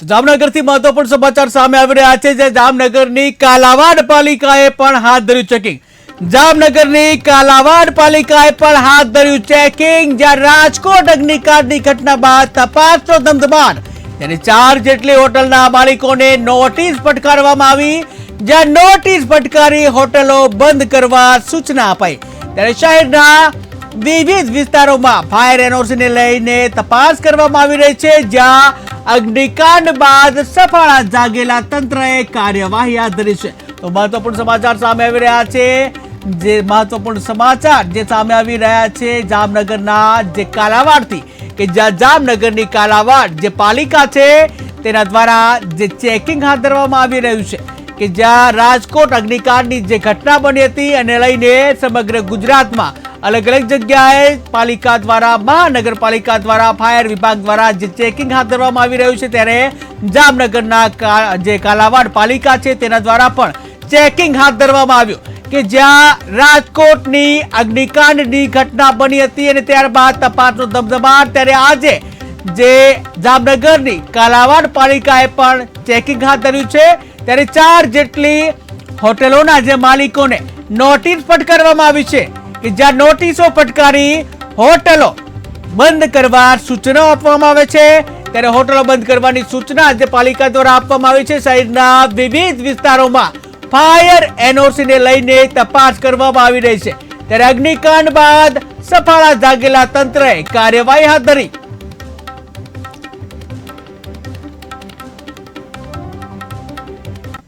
જામનગરથી મહત્વપૂર્ણ સમાચાર સામે આવી રહ્યા છે જે જામનગરની કાલાવાડ પાલિકાએ પણ હાથ ધર્યું ચેકિંગ જામનગરની કાલાવાડ પાલિકાએ પણ હાથ ધર્યું ચેકિંગ જ્યાં રાજકોટ અગ્નિકાંડની ઘટના બાદ તપાસનો ધમધમાટ. ત્યારે ચાર જેટલી હોટલના માલિકોને નોટિસ ફટકારવામાં આવી. જ્યાં નોટિસ ફટકારી હોટલો બંધ કરવા સૂચના અપાઈ. ત્યારે શહેરના વિવિધ વિસ્તારોમાં ફાયર એનઓસીને લઈને તપાસ કરવામાં આવી રહી છે. જ્યાં અગ્નિકાંડ બાદ સફાળા જાગેલા તંત્રએ કાર્યવાહી હાથ ધરી છે. તો મહત્વપૂર્ણ સમાચાર સામે આવી રહ્યા છે. જે મહત્વપૂર્ણ સમાચાર જે સામે આવી રહ્યા છે, જામનગરના જે કાલાવાડથી કે જ્યાં જામનગરની કાલાવાડ જે પાલિકા છે, તેના દ્વારા જે ચેકિંગ હાથ ધરવામાં આવી રહ્યું છે કે જ્યાં રાજકોટ અગ્નિકાંડની જે ઘટના બની હતી અને લઈને સમગ્ર ગુજરાતમાં અલગ અલગ જગ્યાએ પાલિકા દ્વારા, મહાનગરપાલિકા દ્વારા, ફાયર વિભાગ દ્વારા જે ચેકિંગ હાથ ધરવામાં આવી રહ્યું છે ત્યારે જામનગરના જે કાલાવાડ પાલિકા છે તેના દ્વારા પણ ચેકિંગ હાથ ધરવામાં આવ્યું કે જ્યાં રાજકોટની અગ્નિકાંડની ઘટના બની હતી અને ત્યારબાદ તપાસનો ધમધમાટ ત્યારે આજે જે જામનગરની કાલાવાડ પાલિકાએ પણ ચેકિંગ હાથ ધર્યું છે ત્યારે ચાર જેટલી હોટેલોના જે માલિકોને નોટિસ ફટકારવામાં આવી છે. કે જ્યાં નોટિસો ફટકારી હોટલો બંધ કરવા સૂચનાઓ આપવામાં આવે છે. ત્યારે હોટલો બંધ કરવાની સૂચના જે પાલિકા દ્વારા આપવામાં આવી છે. શહેરના વિવિધ વિસ્તારોમાં ફાયર એનઓસી ને લઈને તપાસ કરવામાં આવી રહી છે. ત્યારે અગ્નિકાંડ બાદ સફાળા જાગેલા તંત્રએ કાર્યવાહી હાથ ધરી